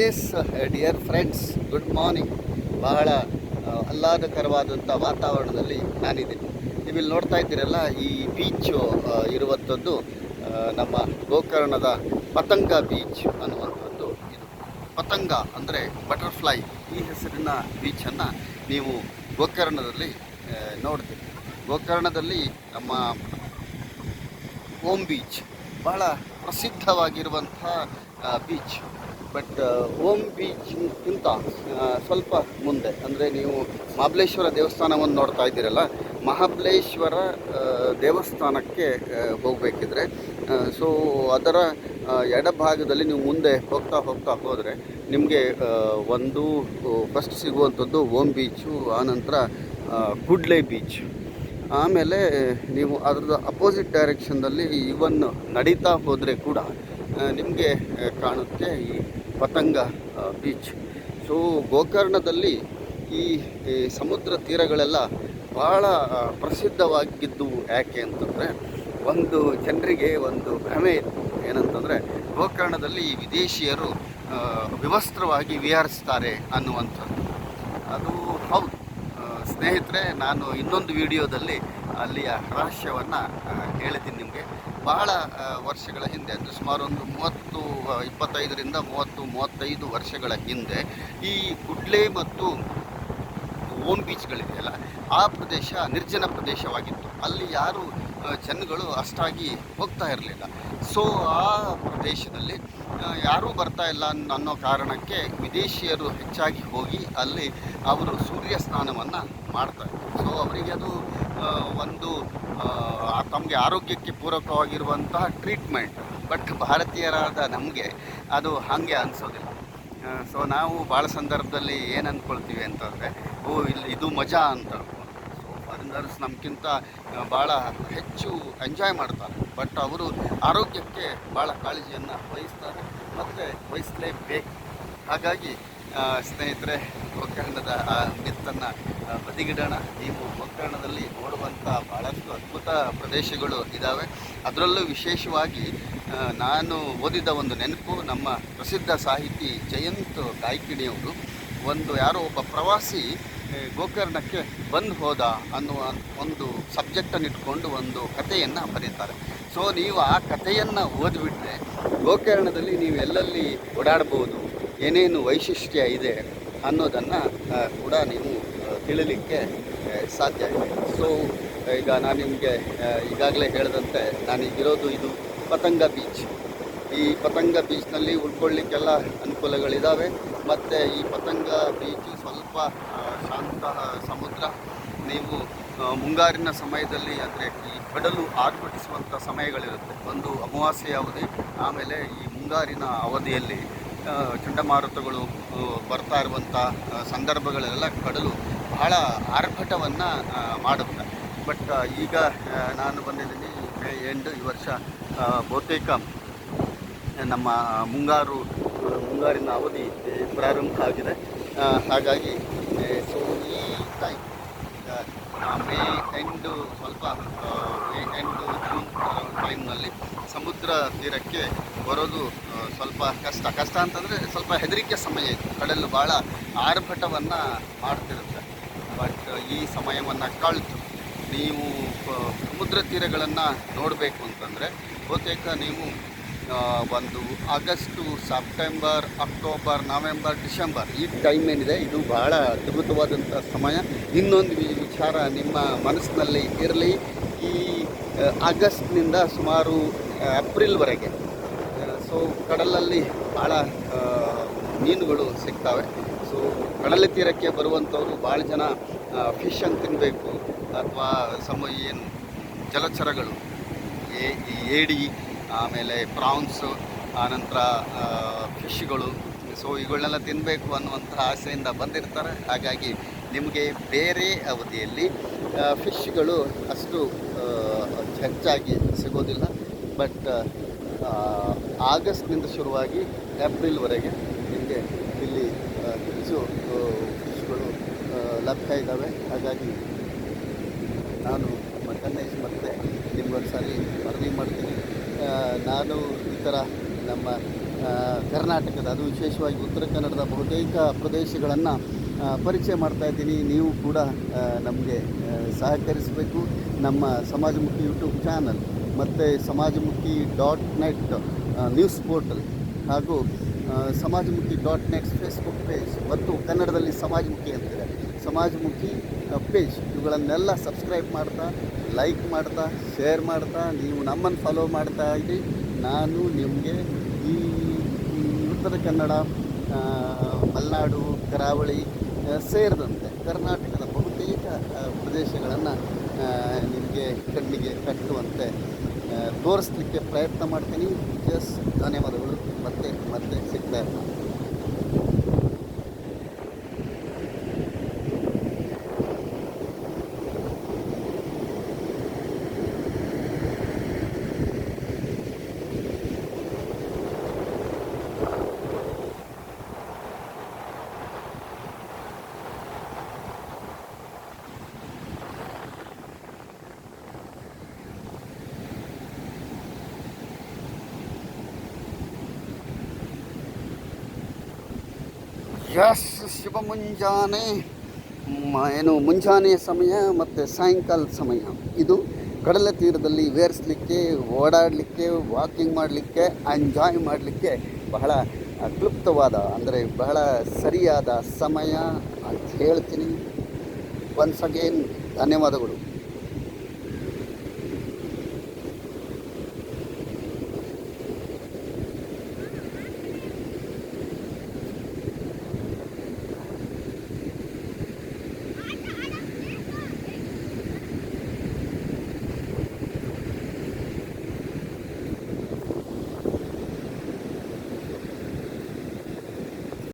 Yes dear friends good morning ಬಹಳ ಆಹ್ಲಾದಕರವಾದಂಥ ವಾತಾವರಣದಲ್ಲಿ ನಾನಿದ್ದೀನಿ. ನೀವಿಲ್ಲಿ ನೋಡ್ತಾ ಇದ್ದೀರಲ್ಲ, ಈ ಬೀಚು ಇರುವಂಥದ್ದು ನಮ್ಮ ಗೋಕರ್ಣದ ಪತಂಗ ಬೀಚ್ ಅನ್ನುವಂಥದ್ದು ಇದು. ಪತಂಗ ಅಂದರೆ ಬಟರ್ಫ್ಲೈ ಈ ಹೆಸರಿನ ಬೀಚನ್ನು ನೀವು ಗೋಕರ್ಣದಲ್ಲಿ ನೋಡ್ತೀರಿ. ಗೋಕರ್ಣದಲ್ಲಿ ನಮ್ಮ ಓಮ್ ಬೀಚ್ ಬಹಳ ಪ್ರಸಿದ್ಧವಾಗಿರುವಂಥ ಬೀಚ್ ಬಟ್ ಓಮ್ ಬೀಚ್ಗಿಂತ ಸ್ವಲ್ಪ ಮುಂದೆ, ಅಂದರೆ ನೀವು ಮಹಾಬಲೇಶ್ವರ ದೇವಸ್ಥಾನವನ್ನು ನೋಡ್ತಾ ಇದ್ದೀರಲ್ಲ, ಮಹಾಬಲೇಶ್ವರ ದೇವಸ್ಥಾನಕ್ಕೆ ಹೋಗಬೇಕಿದ್ರೆ ಸೊ ಅದರ ಎಡಭಾಗದಲ್ಲಿ ನೀವು ಮುಂದೆ ಹೋಗ್ತಾ ಹೋಗ್ತಾ ಹೋದರೆ ನಿಮಗೆ ಒಂದು ಫಸ್ಟ್ ಸಿಗುವಂಥದ್ದು ಓಮ್ ಬೀಚು ಆನಂತರ ಕುಡ್ಲೆ ಬೀಚ್. ಆಮೇಲೆ ನೀವು ಅದ್ರದ್ದು ಅಪೋಸಿಟ್ ಡೈರೆಕ್ಷನ್ನಲ್ಲಿ ಇವನ್ ನಡೀತಾ ಹೋದರೆ ಕೂಡ ನಿಮಗೆ ಕಾಣುತ್ತೆ ಈ ಪತಂಗ ಬೀಚ್ ಸೊ ಗೋಕರ್ಣದಲ್ಲಿ ಈ ಈ ಸಮುದ್ರ ತೀರಗಳೆಲ್ಲ ಭಾಳ ಪ್ರಸಿದ್ಧವಾಗಿದ್ದು ಯಾಕೆ ಅಂತಂದರೆ ಒಂದು ಜನರಿಗೆ ಒಂದು ಭ್ರಮೆ ಇತ್ತು ಏನಂತಂದರೆ ಗೋಕರ್ಣದಲ್ಲಿ ವಿದೇಶಿಯರು ಆ, ವಿವಸ್ತ್ರವಾಗಿ ವಿಹರಿಸ್ತಾರೆ ಅನ್ನುವಂಥದ್ದು. ಅದು ಹೌದು. ಸ್ನೇಹಿತರೆ ನಾನು ಇನ್ನೊಂದು ವಿಡಿಯೋದಲ್ಲಿ ಅಲ್ಲಿಯ ರಹಸ್ಯವನ್ನು ಹೇಳಿದ್ದೀನಿ ನಿಮಗೆ. ಬಹಳ ವರ್ಷಗಳ ಹಿಂದೆ, ಅಂದರೆ ಸುಮಾರು ಒಂದು ಮೂವತ್ತು ಇಪ್ಪತ್ತೈದರಿಂದ ಮೂವತ್ತು, ಮೂವತ್ತೈದು ವರ್ಷಗಳ ಹಿಂದೆ ಈ ಗುಡ್ಲೆ ಮತ್ತು ಓಮ್ ಬೀಚ್ಗಳಿದೆಯಲ್ಲ ಆ ಪ್ರದೇಶ ನಿರ್ಜನ ಪ್ರದೇಶವಾಗಿತ್ತು. ಅಲ್ಲಿ ಯಾರು ಜನಗಳು ಅಷ್ಟಾಗಿ ಹೋಗ್ತಾ ಇರಲಿಲ್ಲ. ಸೊ ಆ ಪ್ರದೇಶದಲ್ಲಿ ಯಾರೂ ಬರ್ತಾ ಇಲ್ಲ ಅನ್- ಅನ್ನೋ ಕಾರಣಕ್ಕೆ ವಿದೇಶಿಯರು ಹೆಚ್ಚಾಗಿ ಹೋಗಿ ಅಲ್ಲಿ ಅವರು ಸೂರ್ಯ ಸ್ನಾನವನ್ನು ಮಾಡ್ತಾರೆ ಸೊ ಅವರಿಗೆ ಅದು ಒಂದು ತಮಗೆ ಆರೋಗ್ಯಕ್ಕೆ ಪೂರಕವಾಗಿರುವಂತಹ ಟ್ರೀಟ್ಮೆಂಟ್ ಬಟ್ ಭಾರತೀಯರಾದ ನಮಗೆ ಅದು ಹಾಗೆ ಅನಿಸೋದಿಲ್ಲ. ಸೊ ನಾವು ಭಾಳ ಸಂದರ್ಭದಲ್ಲಿ ಏನು ಅಂದ್ಕೊಳ್ತೀವಿ ಅಂತಂದರೆ, ಓ, ಇಲ್ಲಿ ಇದು ಮಜಾ ಅಂತ ಸೊ ಫಾರಿನರ್ಸ್ ನಮಗಿಂತ ಭಾಳ ಹೆಚ್ಚು ಎಂಜಾಯ್ ಮಾಡ್ತಾರೆ. ಬಟ್ ಅವರು ಆರೋಗ್ಯಕ್ಕೆ ಭಾಳ ಕಾಳಜಿಯನ್ನು ವಹಿಸ್ತಾರೆ. ಮತ್ತು ವಹಿಸಲೇಬೇಕು. ಹಾಗಾಗಿ ಸ್ನೇಹಿತರೆ, ಗೋಕರ್ಣದ ಆ ಮಿತ್ತನ್ನು ಬದಿಗಿಡೋಣ ನೀವು ಗೋಕರ್ಣದಲ್ಲಿ ನೋಡುವಂಥ ಭಾಳಷ್ಟು ಅದ್ಭುತ ಪ್ರದೇಶಗಳು ಇದ್ದಾವೆ ಅದರಲ್ಲೂ ವಿಶೇಷವಾಗಿ ನಾನು ಓದಿದ ಒಂದು ನೆನಪು, ನಮ್ಮ ಪ್ರಸಿದ್ಧ ಸಾಹಿತಿ ಜಯಂತ್ ಕಾಯ್ಕಿಣಿಯವರು ಒಂದು ಯಾರೋ ಒಬ್ಬ ಪ್ರವಾಸಿ ಗೋಕರ್ಣಕ್ಕೆ ಬಂದು ಹೋದ ಅನ್ನುವ ಒಂದು ಸಬ್ಜೆಕ್ಟನ್ನು ಇಟ್ಕೊಂಡು ಒಂದು ಕಥೆಯನ್ನು ಬರೀತಾರೆ. ಸೊ, ನೀವು ಆ ಕಥೆಯನ್ನು ಓದಿಬಿಟ್ರೆ, ಗೋಕರ್ಣದಲ್ಲಿ ನೀವು ಎಲ್ಲೆಲ್ಲಿ ಓಡಾಡ್ಬೋದು? ಏನೇನು ವೈಶಿಷ್ಟ್ಯ ಇದೆ ಅನ್ನೋದನ್ನು ಕೂಡ ನೀವು ತಿಳಿಯಲಿಕ್ಕೆ ತಿಳಿಲಿಕ್ಕೆ ಸಾಧ್ಯ ಇದೆ. ಸೊ ಈಗ ನಾನು ನಿಮಗೆ ಈಗಾಗಲೇ ಹೇಳಿದಂತೆ, ನಾನೀಗಿರೋದು ಇದು ಪತಂಗ ಬೀಚ್ ಈ ಪತಂಗ ಬೀಚ್ನಲ್ಲಿ ಉಳ್ಕೊಳ್ಳಿಕ್ಕೆಲ್ಲ ಅನುಕೂಲಗಳಿದ್ದಾವೆ ಮತ್ತು ಈ ಪತಂಗ ಬೀಚ್ ಸ್ವಲ್ಪ ಶಾಂತ ಸಮುದ್ರ. ನೀವು ಮುಂಗಾರಿನ ಸಮಯದಲ್ಲಿ, ಅಂದರೆ ಈ ಕಡಲು ಆರ್ಭಟಿಸುವಂಥ ಸಮಯಗಳಿರುತ್ತೆ. ಒಂದು ಅಮಾವಾಸ್ಯೆ ಅವಧಿ. ಆಮೇಲೆ ಈ ಮುಂಗಾರಿನ ಅವಧಿಯಲ್ಲಿ ಚಂಡಮಾರುತಗಳು ಬರ್ತಾ ಇರುವಂಥ ಸಂದರ್ಭಗಳೆಲ್ಲ ಕಡಲು ಬಹಳ ಆರ್ಭಟವನ್ನು ಮಾಡುತ್ತೆ. ಬಟ್ ಈಗ ನಾನು ಬಂದಿದ್ದೀನಿ ಮೇ ಎಂಡ್ ಈ ವರ್ಷ ಬಹುತೇಕ, ನಮ್ಮ ಮುಂಗಾರು ಮುಂಗಾರಿನ ಅವಧಿ ಪ್ರಾರಂಭ ಆಗಿದೆ. ಹಾಗಾಗಿ ಸೊ ಈ ಟೈಮ್ ಮೇ ಎಂಡು ಸ್ವಲ್ಪ ಮೇ ಎಂಡು ಜೂನ್ ಟೈಮ್ನಲ್ಲಿ ಸಮುದ್ರ ತೀರಕ್ಕೆ ಬರೋದು ಸ್ವಲ್ಪ ಕಷ್ಟ. ಕಷ್ಟ ಅಂತಂದರೆ ಸ್ವಲ್ಪ ಹೆದರಿಕೆ ಸಮಯ ಇದೆ. ಕಡಲು ಭಾಳ ಆರ್ಭಟವನ್ನು ಮಾಡ್ತಿರುತ್ತೆ. ಬಟ್ ಈ ಸಮಯವನ್ನು ಕಳೆದು ನೀವು ಸಮುದ್ರ ತೀರಗಳನ್ನು ನೋಡಬೇಕು ಅಂತಂದರೆ, ಬಹುತೇಕ ನೀವು ಒಂದು August, September, October, November, December ಈ ಟೈಮ್ ಏನಿದೆ, ಇದು ಬಹಳ ಅದ್ಭುತವಾದಂಥ ಸಮಯ. ಇನ್ನೊಂದು ವಿಚಾರ ನಿಮ್ಮ ಮನಸ್ಸಿನಲ್ಲಿ ಇರಲಿ. ಈ ಆಗಸ್ಟ್ನಿಂದ ಸುಮಾರು ಏಪ್ರಿಲ್ವರೆಗೆ ಸೊ ಕಡಲಲ್ಲಿ ಭಾಳ ಮೀನುಗಳು ಸಿಗ್ತವೆ. ಸೊ ಕಡಲ ತೀರಕ್ಕೆ ಬರುವಂಥವರು ಭಾಳ ಜನ ಫಿಶನ್ನು ತಿನ್ನಬೇಕು ಅಥವಾ ಸಮ, ಏನು ಜಲಚರಗಳು ಏಡಿ, ಆಮೇಲೆ ಪ್ರಾನ್ಸು ಆನಂತರ ಫಿಶ್ಗಳು ಸೊ ಇವುಗಳನ್ನೆಲ್ಲ ತಿನ್ನಬೇಕು ಅನ್ನುವಂಥ ಆಸೆಯಿಂದ ಬಂದಿರ್ತಾರೆ. ಹಾಗಾಗಿ ನಿಮಗೆ ಬೇರೆ ಅವಧಿಯಲ್ಲಿ ಫಿಶ್ಗಳು ಅಷ್ಟು ಹೆಚ್ಚಾಗಿ ಸಿಗೋದಿಲ್ಲ. ಬಟ್ ಆಗಸ್ಟ್ನಿಂದ ಶುರುವಾಗಿ ಏಪ್ರಿಲ್ವರೆಗೆ ನಿಮಗೆ ಇಲ್ಲಿ ಹೆಚ್ಚು ಫಿಶ್ಗಳು ಲಭ್ಯ ಇದ್ದಾವೆ. ಹಾಗಾಗಿ ನಾನು ಮಟನ್ ಐಸ್ ಮತ್ತೆ ನಿಮ್ಗೊಂದು ಸಾರಿ ಮನವಿ ಮಾಡ್ತೀನಿ. ನಾನು ಈ ಥರ ನಮ್ಮ ಕರ್ನಾಟಕದ, ಅದು ವಿಶೇಷವಾಗಿ ಉತ್ತರ ಕನ್ನಡದ ಬಹುತೇಕ ಪ್ರದೇಶಗಳನ್ನು ಪರಿಚಯ ಮಾಡ್ತಾ ಇದ್ದೀನಿ. ನೀವು ಕೂಡ ನಮಗೆ ಸಹಕರಿಸಬೇಕು. ನಮ್ಮ ಸಮಾಜಮುಖಿ ಯೂಟ್ಯೂಬ್ ಚಾನಲ್. ಮತ್ತು ಸಮಾಜಮುಖಿ ಡಾಟ್ ನೆಟ್ ನ್ಯೂಸ್ ಪೋರ್ಟಲ್ ಹಾಗೂ ಸಮಾಜಮುಖಿ ಡಾಟ್ ನೆಟ್ ಫೇಸ್ಬುಕ್ ಪೇಜ್. ಮತ್ತು ಕನ್ನಡದಲ್ಲಿ ಸಮಾಜಮುಖಿ ಅಂತಿದೆ. ಸಮಾಜಮುಖಿ ಪೇಜ್. ಇವುಗಳನ್ನೆಲ್ಲ ಸಬ್ಸ್ಕ್ರೈಬ್ ಮಾಡ್ತಾ, ಲೈಕ್ ಮಾಡ್ತಾ, ಶೇರ್ ಮಾಡ್ತಾ, ನೀವು ನಮ್ಮನ್ನು ಫಾಲೋ ಮಾಡ್ತಾ ಇದ್ದೀವಿ ನಾನು ನಿಮಗೆ ಈ ಉತ್ತರ ಕನ್ನಡ ಮಲೆನಾಡು, ಕರಾವಳಿ ಸೇರಿದಂತೆ ಕರ್ನಾಟಕದ ಬಹುತೇಕ ಪ್ರದೇಶಗಳನ್ನು ನಿಮಗೆ ಕಣ್ಣಿಗೆ ಕಟ್ಟುವಂತೆ ತೋರಿಸ್ಲಿಕ್ಕೆ ಪ್ರಯತ್ನ ಮಾಡ್ತೀನಿ. ಎಸ್ ಧನ್ಯವಾದಗಳು. ಮತ್ತೆ ಮತ್ತೆ ಸಿಗ್ತಾ ಯಸ್ ಶುಭ ಮುಂಜಾನೆ ಏನು ಮುಂಜಾನೆಯ ಸಮಯ ಮತ್ತು ಸಾಯಂಕಾಲ ಸಮಯ. ಇದು ಕಡಲ ತೀರದಲ್ಲಿ ವೇರಿಸ್ಲಿಕ್ಕೆ ಓಡಾಡಲಿಕ್ಕೆ ವಾಕಿಂಗ್ ಮಾಡಲಿಕ್ಕೆ ಎಂಜಾಯ್ ಮಾಡಲಿಕ್ಕೆ ಬಹಳ ಕ್ಲುಪ್ತವಾದ, ಅಂದರೆ ಬಹಳ ಸರಿಯಾದ ಸಮಯ ಅಂತ ಹೇಳ್ತೀನಿ. ಒನ್ಸ್ ಅಗೇನ್ ಧನ್ಯವಾದಗಳು.